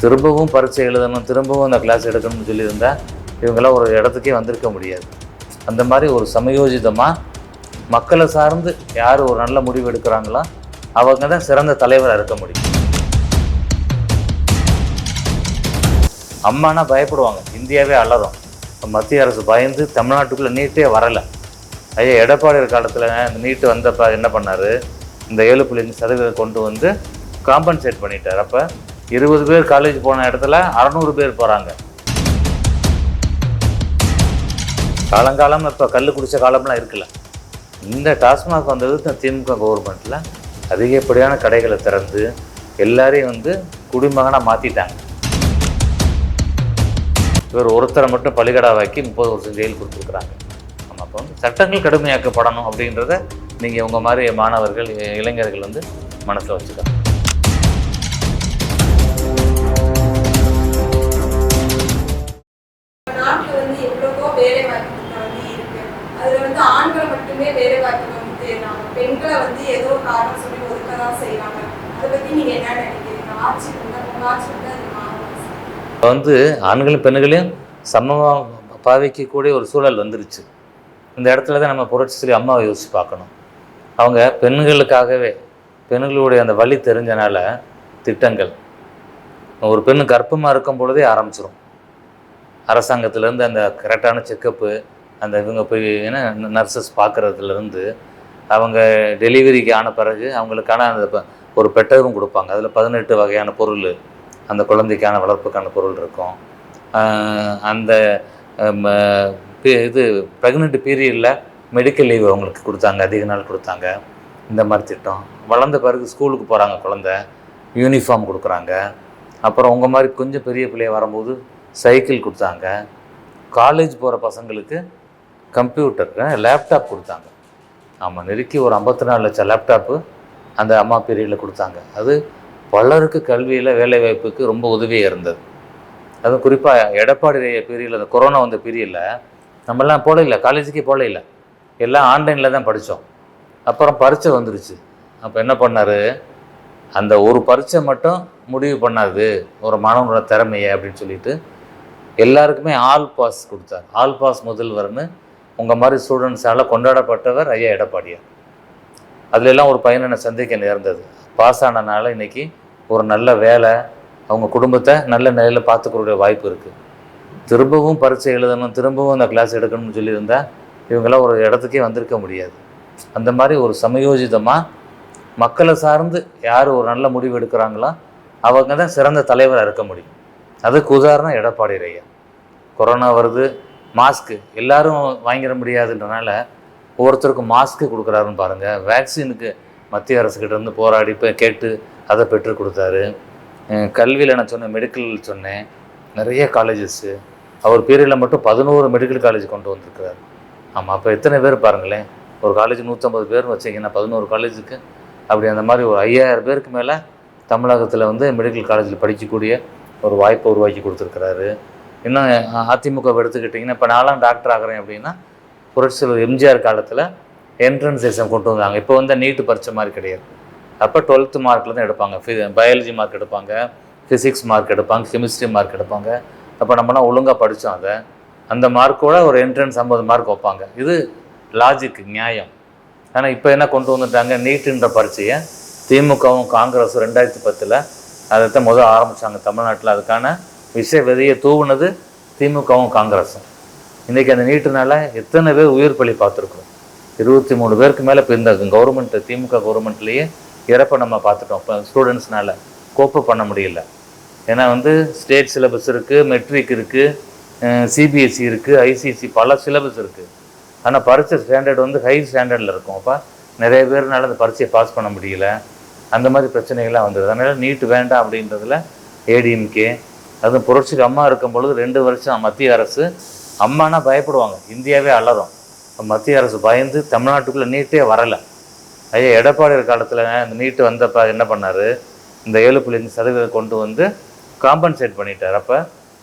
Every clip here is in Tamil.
திரும்பவும் பரீட்சை எழுதணும் திரும்பவும் அந்த கிளாஸ் எடுக்கணும்னு சொல்லியிருந்தா இவங்கெல்லாம் ஒரு இடத்துக்கே வந்திருக்க முடியாது. அந்த மாதிரி ஒரு சமயோஜிதமாக மக்களை சார்ந்து யார் ஒரு நல்ல முடிவு எடுக்கிறாங்களோ அவங்க தான் சிறந்த தலைவராக இருக்க முடியும். அம்மானா பயப்படுவாங்க. இந்தியாவே அலறும் மத்திய அரசு பயந்து தமிழ்நாட்டுக்குள்ளே நீட்டே வரலை. ஐயா எடப்பாடி காலத்தில் இந்த நீட்டு வந்தப்ப என்ன பண்ணார்? இந்த ஏழு புள்ளி அஞ்சு சதவீதம் கொண்டு வந்து காம்பன்சேட் பண்ணிட்டார். அப்போ இருபது பேர் காலேஜ் போன இடத்துல அறநூறு பேர் போகிறாங்க காலங்காலம் இப்போ கல் குடித்த காலம்லாம் இருக்குல்ல. இந்த டாஸ்மாக் வந்தது இந்த திமுக கவர்மெண்ட்டில் அதிகப்படியான கடைகளை திறந்து எல்லாரையும் வந்து குடிமகனாக மாற்றிட்டாங்க இவர் ஒருத்தரை மட்டும் பலிகடாவாக்கி முப்பது வருஷம் ஜெயில் கொடுத்துருக்குறாங்க. நம்ம அப்போ வந்து சட்டங்கள் கடுமையாக்கப்படணும் அப்படின்றத நீங்கள் உங்கள் மாதிரி மாணவர்கள் இ- இளைஞர்கள் வந்து மனசில் வச்சுக்கணும். வேலை வாய்ப்பு வந்து பெண்களை வந்து ஏதோ காரணம் சொல்லி ஒதுக்கதான் செய்யறாங்க அதை பத்தி நீங்க என்ன நினைக்கிறீங்க? ஆட்சி வந்து ஆட்சி வந்து இப்போ வந்து ஆண்களும் பெண்களையும் சமமாக பாவிக்கக்கூடிய ஒரு சூழல் வந்துருச்சு. இந்த இடத்துல தான் நம்ம புரட்சி சொல்லி அம்மாவை யோசிச்சு பார்க்கணும். அவங்க பெண்களுக்காகவே பெண்களுடைய அந்த வழி தெரிஞ்சனால திட்டங்கள். ஒரு பெண் கர்ப்பமாக இருக்கும் பொழுதே ஆரம்பிச்சிடும் அரசாங்கத்திலேருந்து அந்த கரெக்டான செக்கப்பு அந்த இவங்க போய் என்ன நர்சஸ் பார்க்குறதுலேருந்து அவங்க டெலிவரிக்கு ஆன பிறகு அவங்களுக்கான அந்த ஒரு பெட்டரும் கொடுப்பாங்க. அதில் பதினெட்டு வகையான பொருள் அந்த குழந்தைக்கான வளர்ப்புக்கான பொருள் இருக்கும். அந்த இது ப்ரெக்னென்ட் பீரியடில் மெடிக்கல் லீவ் அவங்களுக்கு கொடுத்தாங்க அதிக நாள் கொடுத்தாங்க. இந்த மாதிரி திட்டம். வளர்ந்த பிறகு ஸ்கூலுக்கு போகிறாங்க குழந்த யூனிஃபார்ம் கொடுக்குறாங்க. அப்புறம் உங்கள் மாதிரி கொஞ்சம் பெரிய பிள்ளைய வரும்போது சைக்கிள் கொடுத்தாங்க. காலேஜ் போகிற பசங்களுக்கு கம்ப்யூட்டர் லேப்டாப் கொடுத்தாங்க. ஆமாம் நெருக்கி ஒரு ஐம்பத்தி நாலு லட்சம் லேப்டாப்பு அந்த அம்மா பீரியடில் கொடுத்தாங்க. அது பலருக்கு கல்வியில் வேலைவாய்ப்புக்கு ரொம்ப உதவியாக இருந்தது. அதுவும் குறிப்பாக எடப்பாடி பீரியடில் அந்த கொரோனா வந்த பீரியடில் நம்மலாம் போல இல்லை காலேஜுக்கே போல இல்லை. எல்லாம் ஆன்லைனில் தான் படித்தோம் அப்புறம் பரீட்சை வந்துருச்சு. அப்போ என்ன பண்ணார்? அந்த ஒரு பரீட்சை மட்டும் முடிவு பண்ணாது. ஒரு மாணவனோட திறமையை அப்படின்னு சொல்லிட்டு எல்லாருக்குமே ஆல் பாஸ் கொடுத்தார். ஆல் பாஸ் முதல்வர்னு உங்கள் மாதிரி ஸ்டூடெண்ட்ஸால் கொண்டாடப்பட்டவர் ஐயா எடப்பாடியார். அதுல எல்லாம் ஒரு பையனை நான் சந்திக்க நேர்ந்தது. பாஸ் ஆனனால இன்றைக்கி ஒரு நல்ல வேலை அவங்க குடும்பத்தை நல்ல நிலையில் பார்த்துக்கூடிய வாய்ப்பு இருக்குது திரும்பவும் பரீட்சை எழுதணும் திரும்பவும் அந்த கிளாஸ் எடுக்கணும்னு சொல்லியிருந்தால் இவங்கெல்லாம் ஒரு இடத்துக்கே வந்திருக்க முடியாது. அந்த மாதிரி ஒரு சமயோஜிதமாக மக்களை சார்ந்து யார் ஒரு நல்ல முடிவு எடுக்கிறாங்களோ அவங்க தான் சிறந்த தலைவராக இருக்க முடியும். அதுக்கு உதாரணம் எடப்பாடி ஐயா. கொரோனா வருது மாஸ்க்கு எல்லாரும் வாங்கிட முடியாதுன்றனால ஒவ்வொருத்தருக்கும் மாஸ்க்கு கொடுக்குறாருன்னு பாருங்கள் வேக்சினுக்கு மத்திய அரசுக்கிட்ட இருந்து போராடி இப்போ கேட்டு அதை பெற்று கொடுத்தாரு. கல்வியில் நான் சொன்னேன் மெடிக்கல் சொன்னேன். நிறைய காலேஜஸ்ஸு அவர் பீரியடில் மட்டும் பதினோரு மெடிக்கல் காலேஜ் கொண்டு வந்திருக்கிறார். ஆமாம் அப்போ எத்தனை பேர் பாருங்களேன். ஒரு காலேஜ் நூற்றம்பது பேர் வச்சிங்கன்னா பதினோரு காலேஜுக்கு அப்படி அந்த மாதிரி ஒரு ஐயாயிரம் பேருக்கு மேலே தமிழகத்தில் வந்து மெடிக்கல் காலேஜில் படிக்கக்கூடிய ஒரு வாய்ப்பை உருவாக்கி கொடுத்துருக்கிறாரு. இன்னும் அதிமுகவை அதிமுக எடுத்துக்கிட்டிங்கன்னா இப்போ நான்லாம் டாக்டர் ஆகிறேன் அப்படின்னா புரட்சியில் எம்ஜிஆர் காலத்தில் என்ட்ரன்ஸ் எக்ஸாம் கொண்டு வந்தாங்க. இப்போ வந்து நீட்டு பரிச்சை மாதிரி கிடையாது. அப்போ டுவெல்த்து மார்க்கில் தான் எடுப்பாங்க. பயாலஜி மார்க் எடுப்பாங்க ஃபிசிக்ஸ் மார்க் எடுப்பாங்க கெமிஸ்ட்ரி மார்க் எடுப்பாங்க. அப்போ நம்மலாம் ஒழுங்காக படித்தோம் அதை. அந்த மார்க்கோட ஒரு என்ட்ரன்ஸ் ஐம்பது மார்க் வைப்பாங்க. இது லாஜிக் நியாயம். ஆனால் இப்போ என்ன கொண்டு வந்துட்டாங்க? நீட்டுன்ற பரீட்சையை திமுகவும் காங்கிரஸும் ரெண்டாயிரத்தி பத்தில் அதை தான் முதல் ஆரம்பித்தாங்க தமிழ்நாட்டில். அதுக்கான விஷய விதையை தூவுனது திமுகவும் காங்கிரஸும் இன்றைக்கி அந்த நீட்டுனால எத்தனை பேர் உயிர் பலி பார்த்துருக்குறோம். இருபத்தி மூணு பேருக்கு மேலே இப்போ இந்த கவர்மெண்ட்டு திமுக கவர்மெண்ட்லேயே இறப்பை நம்ம பார்த்துட்டோம். இப்போ ஸ்டூடெண்ட்ஸ்னால கோப்பு பண்ண முடியல. ஏன்னா வந்து ஸ்டேட் சிலபஸ் இருக்குது மெட்ரிக் இருக்குது சிபிஎஸ்சி இருக்குது ஐசிசி பல சிலபஸ் இருக்குது ஆனால் பரீட்சை ஸ்டாண்டர்ட் வந்து ஹை ஸ்டாண்டர்டில் இருக்கும். அப்போ நிறைய பேர்னால அந்த பரீட்சையை பாஸ் பண்ண முடியல. அந்த மாதிரி பிரச்சனைகள்லாம் வந்துடுது அதனால் நீட் வேண்டாம் அப்படின்றதுல ஏடிஎம்கே அதுவும் புரட்சிக்கு அம்மா இருக்கும் பொழுது ரெண்டு வருஷம் மத்திய அரசு அம்மானா பயப்படுவாங்க. இந்தியாவே அலறும் மத்திய அரசு பயந்து தமிழ்நாட்டுக்குள்ளே நீட்டே வரலை. ஐயா எடப்பாடி காலத்தில் இந்த நீட்டு வந்தப்ப என்ன பண்ணார்? இந்த ஏழு புள்ளி அஞ்சு சதவீதம் கொண்டு வந்து காம்பன்சேட் பண்ணிட்டார். அப்போ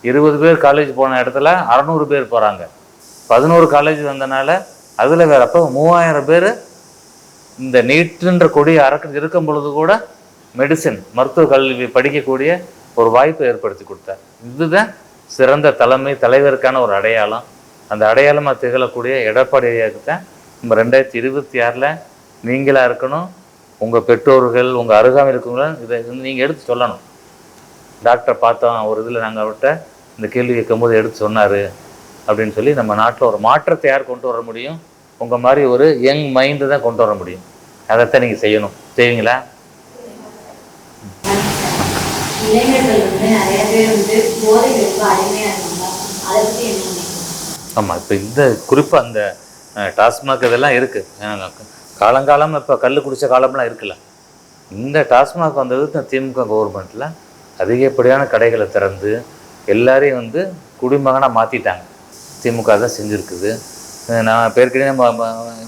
இருபது பேர் காலேஜ் போன இடத்துல அறநூறு பேர் போகிறாங்க பதினோரு காலேஜ் வந்தனால அதில் வேற அப்போ மூவாயிரம் பேர் இந்த நீட்டுன்ற கொடியை அறக்க இருக்கும் பொழுது கூட மெடிசன் மருத்துவ கல்வி படிக்கக்கூடிய ஒரு வாய்ப்பை ஏற்படுத்தி கொடுத்தார். இதுதான் சிறந்த தலைமை தலைவருக்கான ஒரு அடையாளம். அந்த அடையாளமாக திகழக்கூடிய எடப்பாடியாருக்கு தான் நம்ம ரெண்டாயிரத்தி இருபத்தி ஆறில் நீங்களாக இருக்கணும் உங்கள் பெற்றோர்கள் உங்கள் அருகாமல் இருக்கவங்களும் இதை நீங்கள் எடுத்து சொல்லணும். டாக்டரை பார்த்தோம் ஒரு இதில் நாங்கள் அவர்கிட்ட இந்த கேள்வி கேட்கும்போது எடுத்து சொன்னார் அப்படின்னு சொல்லி நம்ம நாட்டில் ஒரு மாற்றத்தை யார் கொண்டு வர முடியும்? உங்கள் மாதிரி ஒரு யங் மைண்டு தான் கொண்டு வர முடியும். அதைத்தான் நீங்கள் செய்யணும். செய்வீங்களா? இளைஞர்கள் வந்து நிறைய பேர் வந்து போதைகளுக்கு அடிமையாக இருக்காங்க அதை பற்றி என்ன ஆமாம் இப்போ இந்த குறிப்பாக அந்த டாஸ்மாக் இதெல்லாம் இருக்குது காலங்காலம் இப்போ கல் குடித்த காலம்லாம் இருக்குல்ல. இந்த டாஸ்மாக் வந்தது இந்த திமுக கவர்மெண்ட்டில் அதிகப்படியான கடைகளை திறந்து எல்லாரையும் வந்து குடிமகனாக மாற்றிட்டாங்க திமுக தான் செஞ்சுருக்குது. நான் பேர்கிட்டே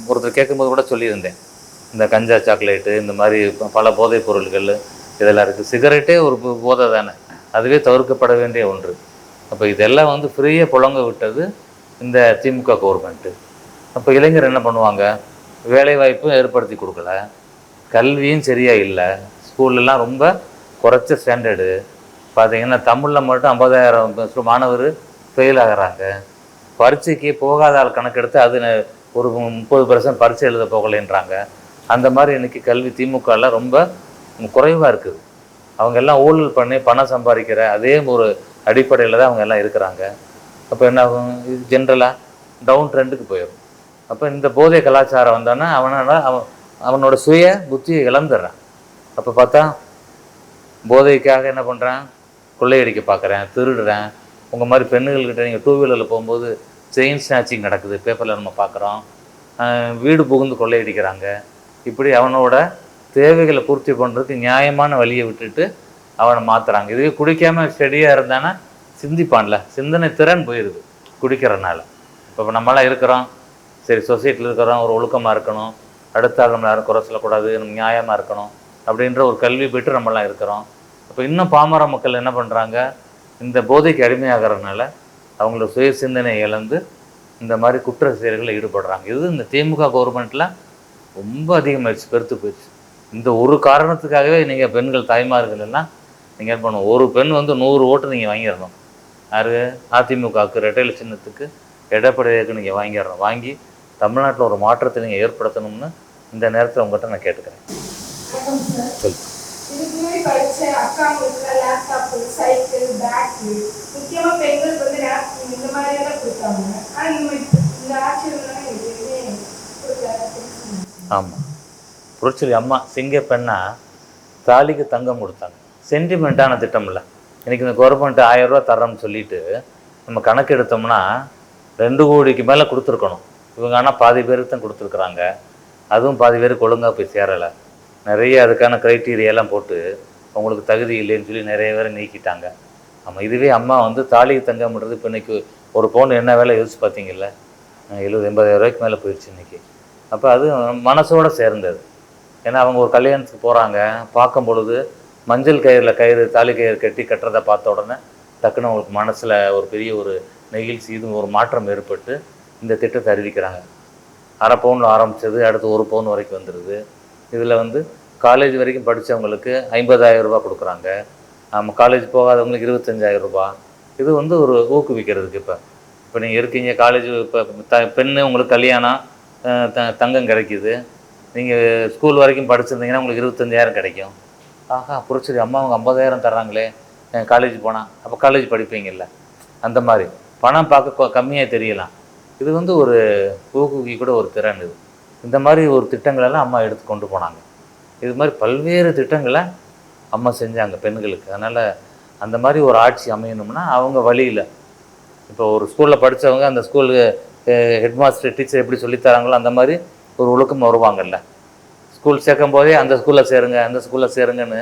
ஒருத்தர் கேட்கும்போது கூட சொல்லியிருந்தேன். இந்த கஞ்சா சாக்லேட்டு இந்த மாதிரி பல போதைப் பொருள்கள் இதெல்லாம் இருக்குது சிகரெட்டே ஒரு போதை தானே. அதுவே தவிர்க்கப்பட வேண்டிய ஒன்று. அப்போ இதெல்லாம் வந்து ஃப்ரீயாக புழங்க விட்டது இந்த திமுக கவர்மெண்ட்டு அப்போ இளைஞர் என்ன பண்ணுவாங்க? வேலைவாய்ப்பும் ஏற்படுத்தி கொடுக்கல. கல்வியும் சரியாக இல்லை. ஸ்கூல்லலாம் ரொம்ப குறைச்ச ஸ்டாண்டர்டு பார்த்தீங்கன்னா தமிழில் மட்டும் ஐம்பதாயிரம் மாணவர் ஃபெயில் ஆகிறாங்க. பரீட்சைக்கு போகாத ஆள் கணக்கெடுத்து அது ஒரு முப்பது பர்சன்ட் பரீட்சை எழுத போகலைன்றாங்க. அந்த மாதிரி இன்றைக்கி கல்வி திமுகவில் ரொம்ப குறைவாக இருக்குது. அவங்க எல்லாம் ஊழல் பண்ணி பணம் சம்பாதிக்கிற அதே ஒரு அடிப்படையில் தான் அவங்க எல்லாம் இருக்கிறாங்க. அப்போ என்ன ஆகும்? இது ஜென்ரலாக டவுன் ட்ரெண்டுக்கு போயிடும். அப்போ இந்த போதை கலாச்சாரம் வந்தோன்னா அவனால் அவன் அவனோட சுய புத்தியை இழந்துடுறான். அப்போ பார்த்தா போதைக்காக என்ன பண்ணுறான் கொள்ளையடிக்க பார்க்குறேன் திருடுறேன். உங்கள் மாதிரி பெண்ணுகள்கிட்ட நீங்கள் டூ வீலரில் போகும்போது செயின் ஸ்நாச்சிங் நடக்குது. பேப்பரில் நம்ம பார்க்குறோம். வீடு புகுந்து கொள்ளையடிக்கிறாங்க. இப்படி அவனோட தேவைகளை பூர்த்தி பண்ணுறதுக்கு நியாயமான வழியை விட்டுட்டு அவனை மாற்றுறாங்க இதுவே குடிக்காமல் ஸ்டெடியாக இருந்தானா சிந்திப்பான்ல. சிந்தனை திறன் போயிடுது குடிக்கிறனால. இப்போ நம்மளாம் இருக்கிறோம். சரி சொசைட்டியில் இருக்கிறோம். ஒரு ஒழுக்கமாக இருக்கணும். அடுத்த ஆள் யாரும் குறை சொல்லக்கூடாது. நம்ம நியாயமாக இருக்கணும் அப்படின்ற ஒரு கல்வி பெற்று நம்மளாம் இருக்கிறோம். அப்போ இன்னும் பாமர மக்கள் என்ன பண்ணுறாங்க இந்த போதைக்கு அடிமையாகிறதுனால அவங்களோட சுய சிந்தனை இழந்து இந்த மாதிரி குற்ற செயல்களில் ஈடுபடுறாங்க. இது இந்த திமுக கவர்மெண்ட்டில் ரொம்ப அதிகமாகிடுச்சு பெருத்து போயிடுச்சு. இந்த ஒரு காரணத்துக்காகவே நீங்கள் பெண்கள் தாய்மார்கள் எல்லாம் நீங்கள் என்ன பண்ணணும்? ஒரு பெண் வந்து நூறு ஓட்டு நீங்கள் வாங்கிடணும். யாரு? அதிமுகவுக்கு ரெட்டையில சின்னத்துக்கு எடப்பாடியாருக்கு நீங்கள் வாங்கிடணும். வாங்கி தமிழ்நாட்டில் ஒரு மாற்றத்தை நீங்கள் ஏற்படுத்தணும்னு இந்த நேரத்தில் உங்கள்கிட்ட நான் கேட்டுக்கிறேன். சொல் ஆமாம் புரட்சி அம்மா சிங்க பெண்ணா தாலிக்கு தங்கம் கொடுத்தாங்க. சென்டிமெண்ட்டான திட்டம் இல்லை இன்றைக்கி இந்த கவர்மெண்ட் ஆயிரம் ரூபா தர்றோம்னு சொல்லிட்டு நம்ம கணக்கு எடுத்தோம்னா ரெண்டு கோடிக்கு மேலே கொடுத்துருக்கணும். இவங்க ஆனால் பாதி பேருக்கு தான் கொடுத்துருக்குறாங்க. அதுவும் பாதி பேருக்கு ஒழுங்காக போய் சேரலை. நிறைய அதுக்கான க்ரைட்டீரியாலாம் போட்டு அவங்களுக்கு தகுதி இல்லைன்னு சொல்லி நிறைய பேரை நீக்கிட்டாங்க. ஆமாம் இதுவே அம்மா வந்து தாலிக்கு தங்கம்ன்றது இப்போ இன்றைக்கி ஒரு பவுன் என்ன வேலை யோசிச்சு பார்த்தீங்கல்ல எழுபது எண்பதாயிரம் ரூபாய்க்கு மேலே போயிடுச்சு இன்றைக்கி அப்போ அது மனசோட சேர்ந்தது. ஏன்னா அவங்க ஒரு கல்யாணத்துக்கு போகிறாங்க பார்க்கும் பொழுது மஞ்சள் கயிறில் கயிறு தாலி கயிறு கட்டி கட்டுறதை பார்த்த உடனே டக்குன்னு அவங்களுக்கு மனசில் ஒரு பெரிய ஒரு நெகிழ்ச்சி இது ஒரு மாற்றம் ஏற்பட்டு இந்த திட்டத்தை அறிவிக்கிறாங்க. அரை பவுனில் ஆரம்பித்தது அடுத்து ஒரு பவுன் வரைக்கும் வந்துடுது இதில் வந்து காலேஜ் வரைக்கும் படித்தவங்களுக்கு ஐம்பதாயிரம் ரூபா கொடுக்குறாங்க. நம்ம காலேஜ் போகாதவங்களுக்கு இருபத்தஞ்சாயிரம் ரூபா இது வந்து ஒரு ஊக்குவிக்கிறதுக்கு இப்போ. இப்போ நீங்கள் இருக்கீங்க காலேஜ் இப்போ த பெண்ணு உங்களுக்கு கல்யாணம் த தங்கம் கிடைக்கிது. நீங்கள் ஸ்கூல் வரைக்கும் படிச்சிருந்தீங்கன்னா உங்களுக்கு இருபத்தஞ்சாயிரம் கிடைக்கும். ஆஹா புரிச்சது. அம்மா அவங்க ஐம்பதாயிரம் தர்றாங்களே. காலேஜ் போனால் அப்போ காலேஜ் படிப்பீங்கல்ல. அந்த மாதிரி. பணம் பார்க்க கம்மியாக தெரியலாம். இது வந்து ஒரு ஊக்குவிக்க கூட ஒரு திறன் இது. இந்த மாதிரி ஒரு திட்டங்களெல்லாம் அம்மா எடுத்து கொண்டு போனாங்க. இது மாதிரி பல்வேறு திட்டங்களை அம்மா செஞ்சாங்க பெண்களுக்கு. அதனால் அந்த மாதிரி ஒரு ஆட்சி அமையணும்னா அவங்க வழியில். இப்போ ஒரு ஸ்கூலில் படித்தவங்க அந்த ஸ்கூலுக்கு ஹெட்மாஸ்டர் டீச்சர் எப்படி சொல்லித் தராங்களோ அந்த மாதிரி ஒரு ஒழுக்கம் வருவாங்கல்ல. ஸ்கூல் சேர்க்கும் போதே அந்த ஸ்கூலில் சேருங்க அந்த ஸ்கூலில் சேருங்கன்னு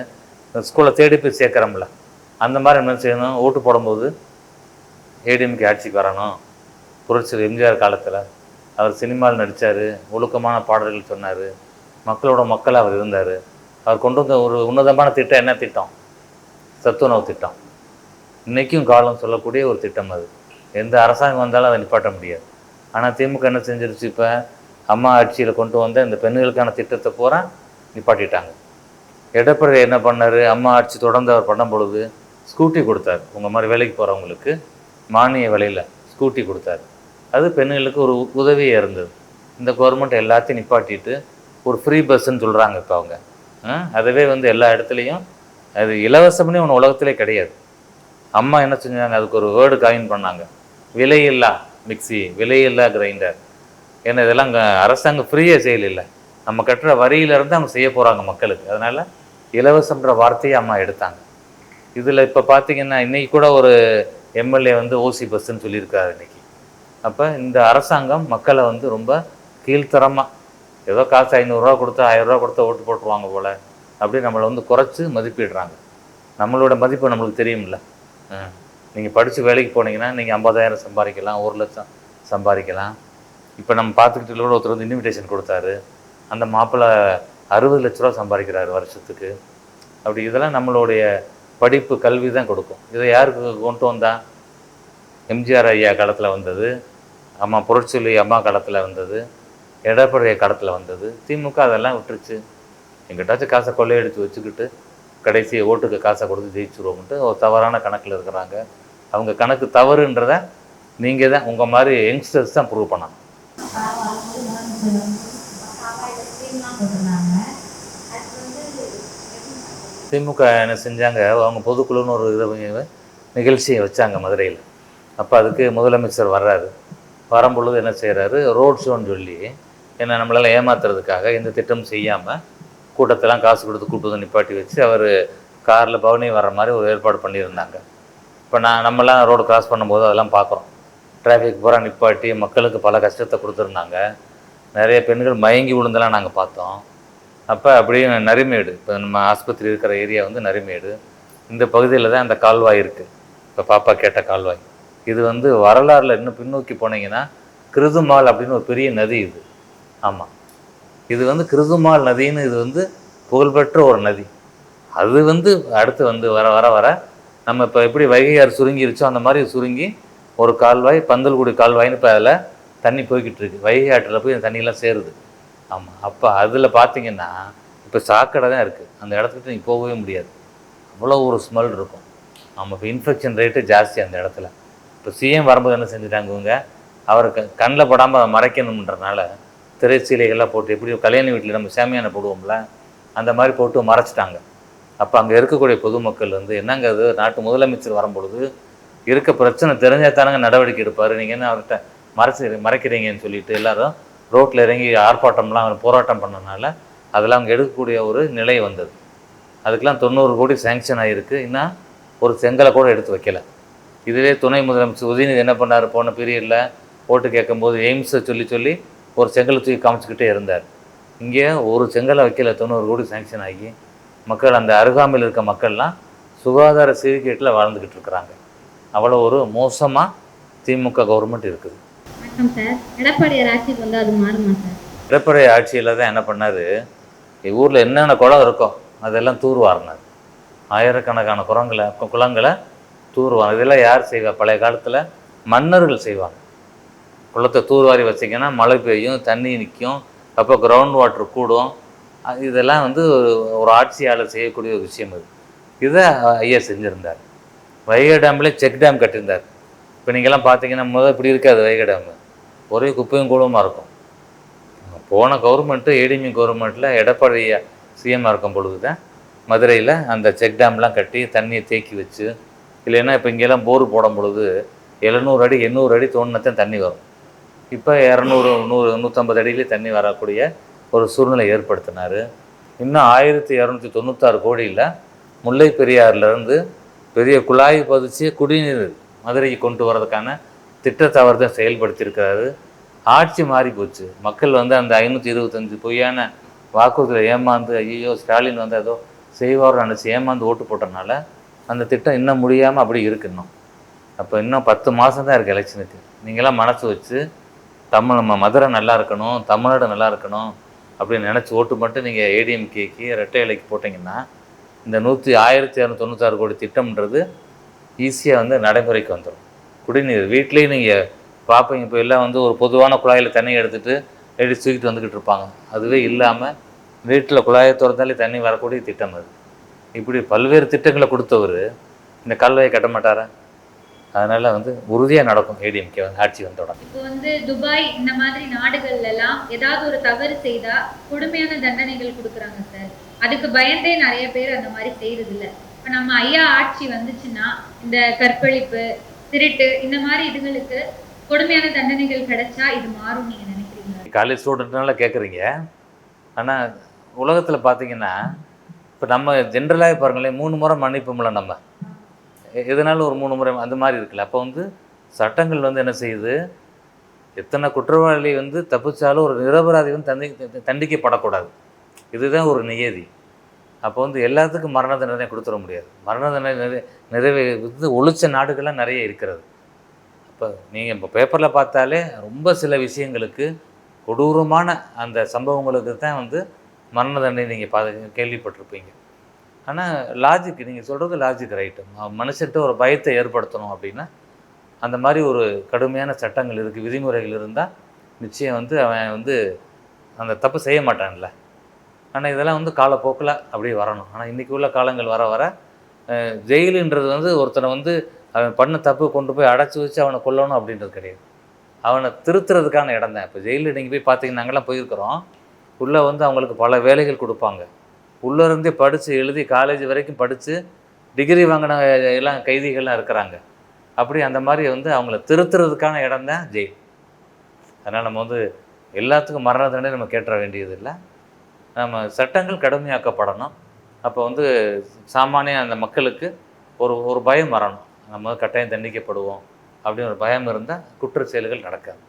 ஸ்கூலை தேடி போய் சேர்க்குறோம்ல. அந்த மாதிரி என்ன செய்யணும்? ஓட்டு போடும்போது ஏடிஎம்கே ஆட்சிக்கு வரணும். புரட்சி எம்ஜிஆர் காலத்தில் அவர் சினிமாவில் நடித்தார் ஒழுக்கமான பாடல்கள் சொன்னார் மக்களோட மக்கள் அவர் இருந்தார். அவர் கொண்டு வந்த ஒரு உன்னதமான திட்டம் என்ன திட்டம்? சத்துணவு திட்டம். இன்றைக்கும் காலம் சொல்லக்கூடிய ஒரு திட்டம் அது. எந்த அரசாங்கம் வந்தாலும் அதை நிப்பாட்ட முடியாது. ஆனால் திமுக என்ன செஞ்சிருச்சு இப்போ? அம்மா ஆட்சியில் கொண்டு வந்த இந்த பெண்களுக்கான திட்டத்தை பூரா நிப்பாட்டிட்டாங்க. எடப்பாடி என்ன பண்ணார்? அம்மா ஆட்சி தொடர்ந்து அவர் பண்ணும் பொழுது ஸ்கூட்டி கொடுத்தாரு. உங்கள் மாதிரி வேலைக்கு போகிறவங்களுக்கு மானிய விலையில் ஸ்கூட்டி கொடுத்தாரு. அது பெண்களுக்கு ஒரு உதவியாக இருந்தது. இந்த கவர்மெண்ட் எல்லாத்தையும் நிப்பாட்டிட்டு ஒரு ஃப்ரீ பஸ்ஸுன்னு சொல்கிறாங்க இப்போ அவங்க. அதுவே வந்து எல்லா இடத்துலையும் அது இலவசம்னே ஒன்று உலகத்திலே கிடையாது. அம்மா என்ன செஞ்சாங்க? அதுக்கு ஒரு வேர்டு காயின் பண்ணாங்க. விலையில்லா மிக்ஸி விலையில்லா கிரைண்டர் ஏன்னா இதெல்லாம் அங்கே அரசாங்கம் ஃப்ரீயாக செய்யல நம்ம கட்டுற வரியிலேருந்து அவங்க செய்ய போகிறாங்க மக்களுக்கு. அதனால் இலவசம்ன்ற வார்த்தையை அம்மா எடுத்தாங்க. இதில் இப்போ பார்த்தீங்கன்னா இன்றைக்கி கூட ஒரு எம்எல்ஏ வந்து ஓசி பஸ்ஸுன்னு சொல்லியிருக்காரு இன்னைக்கு. அப்போ இந்த அரசாங்கம் மக்களை வந்து ரொம்ப கீழ்த்தரமாக ஏதோ காசு ஐநூறுரூவா கொடுத்தா ஆயிரரூவா கொடுத்தா ஓட்டு போட்டுருவாங்க போல் அப்படி நம்மளை வந்து குறைச்சி மதிப்பிடுறாங்க. நம்மளோட மதிப்பு நம்மளுக்கு தெரியும்ல. நீங்கள் படித்து வேலைக்கு போனீங்கன்னா நீங்கள் ஐம்பதாயிரம் சம்பாதிக்கலாம் ஒரு லட்சம் சம்பாதிக்கலாம். இப்போ நம்ம பார்த்துக்கிட்டு கூட ஒருத்தர் வந்து இன்விடேஷன் கொடுத்தாரு. அந்த மாப்பிள்ளை அறுபது லட்ச ரூபா சம்பாதிக்கிறாரு வருஷத்துக்கு. அப்படி இதெல்லாம் நம்மளுடைய படிப்பு கல்வி தான் கொடுக்கும். இதை யாருக்கு கொண்டு வந்தா? எம்ஜிஆர் ஐயா காலத்தில் வந்தது. அம்மா புரட்சிலி அம்மா காலத்தில் வந்தது. எடப்பாடி காலத்தில் வந்தது. திமுக அதெல்லாம் விட்டுருச்சு. எங்கிட்டாச்சும் காசை கொள்ளையடித்து வச்சுக்கிட்டு கடைசி ஓட்டுக்கு காசை கொடுத்து ஜெயிச்சுருவோம்ட்டு ஒரு தவறான கணக்கில் இருக்கிறாங்க. அவங்க கணக்கு தவறுன்றத நீங்கள் தான் உங்கள் மாதிரி யங்ஸ்டர்ஸ் தான் ப்ரூவ் பண்ணணும். திமுக என்ன செஞ்சாங்க? அவங்க பொதுக்குழுன்னு ஒரு இதை நிகழ்ச்சியை வச்சாங்க மதுரையில். அப்போ அதுக்கு முதலமைச்சர் வர்றாரு. வரும்பொழுது என்ன செய்கிறாரு ரோட் ஷோன்னு சொல்லி என்ன நம்மளால் ஏமாத்துறதுக்காக எந்த திட்டமும் செய்யாமல் கூட்டத்தெல்லாம் காசு கொடுத்து கூட்டு நிப்பாட்டி வச்சு அவர் காரில் பவனி வர்ற மாதிரி ஒரு ஏற்பாடு பண்ணியிருந்தாங்க. இப்போ நான் நம்மலாம் ரோடு கிராஸ் பண்ணும்போது அதெல்லாம் பார்க்குறோம். டிராஃபிக் பூரா நிப்பாட்டி மக்களுக்கு பல கஷ்டத்தை கொடுத்துருந்தாங்க. நிறைய பெண்கள் மயங்கி விழுந்தெல்லாம் நாங்கள் பார்த்தோம். அப்போ அப்படியே நரிமேடு இப்போ நம்ம ஆஸ்பத்திரி இருக்கிற ஏரியா வந்து நரிமேடு. இந்த பகுதியில் தான் அந்த கால்வாய் இருக்குது இப்போ பாப்பா கேட்ட கால்வாய். இது வந்து வரலாறில் இன்னும் பின்னோக்கி போனீங்கன்னா கிருதுமால் அப்படின்னு ஒரு பெரிய நதி இது. ஆமாம் இது வந்து கிருதுமால் நதின்னு இது வந்து புகழ்பெற்ற ஒரு நதி. அது வந்து அடுத்து வந்து வர வர வர நம்ம இப்போ எப்படி வைகையார் சுருங்கிருச்சோ அந்த மாதிரி சுருங்கி ஒரு கால்வாய் பந்தல்குடி கால்வாய்னு இப்போ அதில் தண்ணி போய்கிட்டு இருக்கு வைகை ஆற்றில் போய் அந்த தண்ணியெல்லாம் சேருது. ஆமாம் அப்போ அதில் பார்த்தீங்கன்னா இப்போ சாக்கடை தான் இருக்குது அந்த இடத்துக்கிட்ட நீ போகவே முடியாது. அவ்வளோ ஒரு ஸ்மெல் இருக்கும். ஆமாம் இப்போ இன்ஃபெக்ஷன் ரேட்டு ஜாஸ்தி அந்த இடத்துல. இப்போ சிஎம் வரும்போது என்ன செஞ்சுட்டாங்க இவங்க? அவருக்கு கண்ணில் படாமல் அதை மறைக்கணுன்றனால திரைச்சீலைகள்லாம் போட்டு எப்படி கல்யாண வீட்டில் நம்ம சேமியானை போடுவோம்ல அந்த மாதிரி போட்டு மறைச்சிட்டாங்க. அப்போ அங்கே இருக்கக்கூடிய பொதுமக்கள் வந்து என்னங்க அது? நாட்டு முதலமைச்சர் வரும்பொழுது இருக்க பிரச்சனை தெரிஞ்சா தானங்க நடவடிக்கை எடுப்பார். நீங்கள் என்ன அவர்கிட்ட மறைச்சி மறைக்கிறீங்கன்னு சொல்லிட்டு எல்லாரும் ரோட்டில் இறங்கி ஆர்ப்பாட்டம்லாம் அவர் போராட்டம் பண்ணனால அதெல்லாம் அவங்க எடுக்கக்கூடிய ஒரு நிலை வந்தது. அதுக்கெலாம் தொண்ணூறு கோடி சேங்ஷன் ஆகிருக்கு இன்னும் ஒரு செங்கலை கூட எடுத்து வைக்கல. இதுவே துணை முதலமைச்சர் உதயநிதி என்ன பண்ணார்? போன பீரியடில் ஓட்டு கேட்கும்போது எய்ம்ஸை சொல்லி சொல்லி ஒரு செங்கலை தூக்கி காமிச்சிக்கிட்டே இருந்தார். இங்கே ஒரு செங்கலை வைக்கல தொண்ணூறு கோடி சேங்ஷன் ஆகி. மக்கள் அந்த அருகாமையில் இருக்க மக்கள்லாம் சுகாதார சீர்கேட்டில் வாழ்ந்துக்கிட்டு இருக்கிறாங்க. அவ்வளோ ஒரு மோசமாக திமுக கவர்மெண்ட் இருக்குது. எடப்பாடியார் ஆட்சிக்கு வந்து அது மாறுமா சார்? எடப்பாடி ஆட்சியில் தான் என்ன பண்ணார்? ஊரில் என்னென்ன குளம் இருக்கோ அதெல்லாம் தூர்வாரினார். ஆயிரக்கணக்கான குளங்களை குளங்களை தூர்வார். இதெல்லாம் யார் செய்வா? பழைய காலத்தில் மன்னர்கள் செய்வாங்க. குளத்தை தூர்வாரி வச்சிங்கன்னா மழை பெய்யும் தண்ணி நிற்கும் அப்போ கிரவுண்ட் வாட்டர் கூடும். இதெல்லாம் வந்து ஒரு- ஒரு ஆட்சியாளர் செய்யக்கூடிய ஒரு விஷயம் இது இதை ஐயா செஞ்சுருந்தார். வைகை டேம்லேயே செக் டேம் கட்டியிருந்தார். இப்போ நீங்கள்லாம் பார்த்தீங்கன்னா முதல் இப்படி இருக்காது வைகை டேம். ஒரே குப்பையும் கூடமாக இருக்கும். போன கவர்மெண்ட்டு ஏடிமி கவர்மெண்ட்டில் எடப்பாடி சிஎம்மாக இருக்கும் பொழுது தான் மதுரையில் அந்த செக் டேம்லாம் கட்டி தண்ணியை தேக்கி வச்சு இல்லைன்னா இப்போ இங்கெல்லாம் போர் போடும் பொழுது எழுநூறு அடி எண்ணூறு அடி தோண்டினத்தான் தண்ணி வரும். இப்போ இரநூறு நூறு நூற்றம்பது அடியிலே தண்ணி வரக்கூடிய ஒரு சூழ்நிலை ஏற்படுத்தினார். இன்னும் ஆயிரத்தி இரநூத்தி தொண்ணூத்தாறு கோடியில் முல்லை பெரியாறுலேருந்து பெரிய குழாய் பதிச்சு குடிநீர் மதுரைக்கு கொண்டு வரதுக்கான திட்டத்தை அவர் தான் செயல்படுத்தியிருக்கிறாரு. ஆட்சி மாறி போச்சு மக்கள் வந்து அந்த ஐநூற்றி இருபத்தஞ்சு பொய்யான வாக்குறுதியில் ஏமாந்து ஐயோ ஸ்டாலின் வந்து ஏதோ செய்வார்னு நினச்சி ஏமாந்து ஓட்டு போட்டனால அந்த திட்டம் இன்னும் முடியாமல் அப்படி இருக்கணும் அப்போ இன்னும் பத்து மாதம் தான் இருக்குது எலெக்ஷனுக்கு. நீங்களாம் மனசு வச்சு தமிழ் நம்ம மதுரை நல்லா இருக்கணும் தமிழ்நாடு நல்லா இருக்கணும் அப்படின்னு நினச்சி ஓட்டு மட்டும் நீங்கள் ஏடிஎம்கேக்கு ரெட்டை இலைக்கு போட்டிங்கன்னா இந்த நூற்றி ஆயிரத்தி இரநூத்தி தொண்ணூத்தாறு கோடி திட்டம்ன்றது ஈஸியாக வந்து நடைமுறைக்கு வந்துடும் குடிநீர் வீட்லேயும் நீங்கள் பார்ப்பீங்க இப்போ எல்லாம் வந்து ஒரு பொதுவான குழாயில் தண்ணி எடுத்துகிட்டு லேடிஸ் தூக்கிட்டு வந்துக்கிட்டு இருப்பாங்க. அதுவே இல்லாமல் வீட்டில் குழாயை திறந்தாலே தண்ணி வரக்கூடிய திட்டம் அது. இப்படி பல்வேறு திட்டங்களை கொடுத்தவர் இந்த கால்வாயை கட்ட மாட்டாரா? அதனால் வந்து உறுதியாக நடக்கும் ஏடிஎம்கே ஆட்சி வந்தோட இப்போ வந்து துபாய் இந்த மாதிரி நாடுகள்லாம் ஏதாவது ஒரு தவறு செய்தால் கொடுமையான தண்டனைகள் கொடுக்குறாங்க சார். அதுக்கு பயந்தே நிறைய பேர் அந்த மாதிரி செய்யறது இல்ல இப்ப நம்ம ஐயா ஆட்சி வந்துச்சுன்னா இந்த கற்பழிப்பு திருட்டு இந்த மாதிரி இதுகளுக்கு கொடுமையான தண்டனைகள் கிடைச்சா இது மாறும் நீங்க நினைக்கிறீங்க காலேஜ் ஸ்டூடெண்ட்னால கேட்குறீங்க ஆனால் உலகத்தில் பார்த்தீங்கன்னா இப்போ நம்ம ஜென்ரலாக பாருங்களேன் மூணு முறை மன்னிப்போம்ல நம்ம. எதனாலும் ஒரு மூணு முறை அந்த மாதிரி இருக்குல்ல? அப்போ வந்து சட்டங்கள் வந்து என்ன செய்யுது? எத்தனை குற்றவாளி வந்து தப்பிச்சாலும் ஒரு நிரபராதி வந்து தண்டி தண்டிக்கப்படக்கூடாது இதுதான் ஒரு நியதி. அப்போ வந்து எல்லாத்துக்கும் மரண தண்டனை கொடுத்துட முடியாது. மரண தண்டனை நிறை நிறைவே வந்து ஒழிச்ச நாடுகள்லாம் நிறைய இருக்கிறது. இப்போ நீங்கள் இப்போ பேப்பரில் பார்த்தாலே ரொம்ப சில விஷயங்களுக்கு கொடூரமான அந்த சம்பவங்களுக்கு தான் வந்து மரண தண்டனை நீங்கள் பா கேள்விப்பட்டிருப்பீங்க. ஆனால் லாஜிக் நீங்கள் சொல்கிறது லாஜிக் ரைட்டு மனுஷன்ட்டு ஒரு பயத்தை ஏற்படுத்தணும் அப்படின்னா அந்த மாதிரி ஒரு கடுமையான சட்டங்கள் இருக்குது விதிமுறைகள் இருந்தால் நிச்சயம் வந்து அவன் வந்து அந்த தப்பு செய்ய மாட்டான்ல. ஆனால் இதெல்லாம் வந்து காலப்போக்கில் அப்படியே வரணும். ஆனால் இன்றைக்கி உள்ள காலங்கள் வர வர ஜெயிலுன்றது வந்து ஒருத்தனை வந்து அவன் பண்ண தப்பு கொண்டு போய் அடைச்சி வச்சு அவனை கொல்லணும் அப்படின்றது கிடையாது. அவனை திருத்துறதுக்கான இடம் தான். இப்போ ஜெயிலில் நீங்கள் போய் பார்த்தீங்கன்னா நாங்கள்லாம் போயிருக்கிறோம். உள்ளே வந்து அவங்களுக்கு பல வேலைகள் கொடுப்பாங்க. உள்ளே இருந்தே படித்து எழுதி காலேஜ் வரைக்கும் படித்து டிகிரி வாங்கின எல்லாம் கைதிகள்லாம் இருக்கிறாங்க. அப்படி அந்த மாதிரி வந்து அவங்கள திருத்துறதுக்கான இடம் தான் ஜெயில். அதனால் நம்ம வந்து எல்லாத்துக்கும் மரண தண்டனை நம்ம கேட்டுற வேண்டியதில்லை. நம்ம சட்டங்கள் கடுமையாக்கப்படணும். அப்போ வந்து சாமானிய அந்த மக்களுக்கு ஒரு ஒரு பயம் வரணும். நம்ம கட்டாயம் தண்டிக்கப்படுவோம் அப்படின்னு ஒரு பயம் இருந்தால் குற்ற செயல்கள் நடக்காது.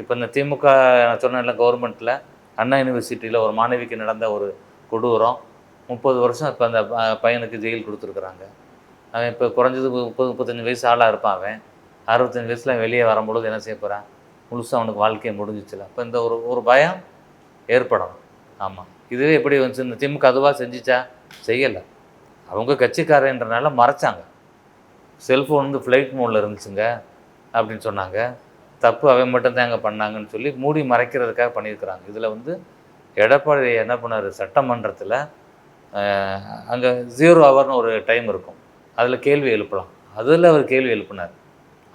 இப்போ இந்த திமுக நான் சொன்னேன்ல கவர்மெண்ட்டில் அண்ணா யூனிவர்சிட்டியில் ஒரு மாணவிக்கு நடந்த ஒரு கொடூரம். முப்பது வருஷம் இப்போ அந்த பையனுக்கு ஜெயில் கொடுத்துருக்குறாங்க. அவன் இப்போ குறைஞ்சது முப்பது முப்பத்தஞ்சு வயசு ஆளாக இருப்பான் அவன். அறுபத்தஞ்சு வயசில் வெளியே வரும்பொழுது என்ன செய்ய போகிறான் முழுசாக அவனுக்கு வாழ்க்கையை முடிஞ்சிச்சுல. அப்போ இந்த ஒரு ஒரு பயம் ஏற்படணும். ஆமாம் இதுவே எப்படி வந்துச்சு? இந்த திமுக அதுவாக செஞ்சிச்சா? செய்யலை. அவங்க கட்சிக்காரன்றனால மறைச்சாங்க. செல்ஃபோன் வந்து ஃப்ளைட் மோடில் இருந்துச்சுங்க அப்படின்னு சொன்னாங்க. தப்பு அவன் மட்டும்தான் அங்கே பண்ணாங்கன்னு சொல்லி மூடி மறைக்கிறதுக்காக பண்ணியிருக்கிறாங்க. இதில் வந்து எடப்பாடி என்ன பண்ணார்? சட்டமன்றத்தில் அங்கே ஜீரோ ஹவர்னு ஒரு டைம் இருக்கும். அதில் கேள்வி எழுப்பலாம். அதில் அவர் கேள்வி எழுப்பினார்.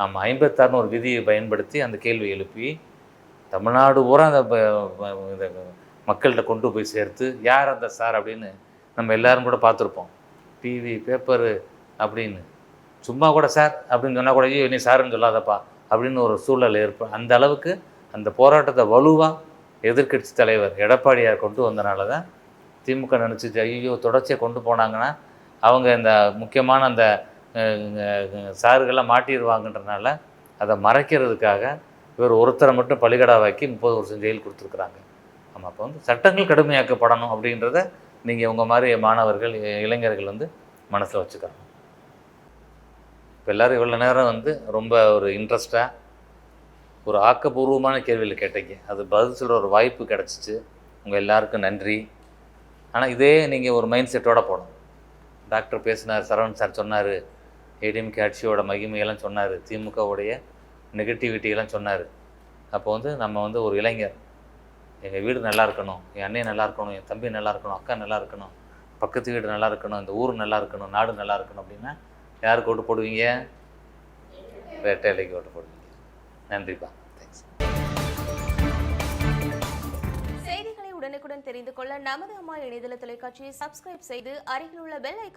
ஆமாம் ஐம்பத்தாறுனு ஒரு விதியை பயன்படுத்தி அந்த கேள்வி எழுப்பி தமிழ்நாடு பூரா அந்த மக்கள்கிட்ட கொண்டு போய் சேர்த்து யார் அந்த சார் அப்படின்னு நம்ம எல்லாரும் கூட பார்த்துருப்போம். டிவி பேப்பரு அப்படின்னு. சும்மா கூட சார் அப்படின்னு சொன்னால் கூட ஐயோ நீ சாருன்னு சொல்லாதப்பா அப்படின்னு ஒரு சூழல் ஏற்ப அந்த அளவுக்கு அந்த போராட்டத்தை வலுவாக எதிர்க்கட்சி தலைவர் எடப்பாடியார் கொண்டு வந்தனால தான் திமுக நினச்சிச்சு ஐயோ தொடர்ச்சியாக கொண்டு போனாங்கன்னா அவங்க இந்த முக்கியமான அந்த சாருகள்லாம் மாட்டிடுவாங்கன்றனால அதை மறைக்கிறதுக்காக இவர் ஒருத்தரை மட்டும் பலிகடாவாக்கி முப்பது வருஷம் ஜெயில் கொடுத்துருக்குறாங்க. ஆமாம் அப்போ வந்து சட்டங்கள் கடுமையாக்கப்படணும் அப்படின்றத நீங்கள் உங்கள் மாதிரி மாணவர்கள் இ- இளைஞர்கள் வந்து மனசில் வச்சுக்கணும். இப்போ எல்லோரும் இவ்வளோ நேரம் வந்து ரொம்ப ஒரு இன்ட்ரெஸ்டாக ஒரு ஆக்கப்பூர்வமான கேள்வியில் கேட்டீங்க. அது பதில் சொல்கிற ஒரு வாய்ப்பு கிடச்சிச்சு. உங்கள் எல்லாருக்கும் நன்றி. ஆனால் இதே நீங்கள் ஒரு மைண்ட் செட்டோட போகணும். டாக்டர் பேசினார் சரவண் சார் சொன்னார் ஏடிஎம்கே ஆட்சியோட மகிமையெல்லாம் சொன்னார் திமுகவுடைய நெகட்டிவிட்டியெல்லாம் சொன்னார். அப்போ வந்து நம்ம வந்து ஒரு இளைஞர் எங்கள் வீடு நல்லா இருக்கணும் என் அண்ணன் நல்லா இருக்கணும் என் தம்பி நல்லா இருக்கணும் அக்கா நல்லா இருக்கணும் பக்கத்து வீடு நல்லா இருக்கணும் இந்த ஊர் நல்லா இருக்கணும் நாடு நல்லா இருக்கணும் அப்படின்னா யாருக்கு ஓட்டு போடுவீங்க? ரெட்டைலைக்கு ஓட்டு போடுவீங்க. நன்றிப்பா. தேங்க்ஸ் செய்திகளை உடனுக்குடன் தெரிந்து கொள்ள நமது அம்மா இணையதள தொலைக்காட்சியை சப்ஸ்கிரைப் செய்து அருகில் உள்ள பெல் ஐக்கா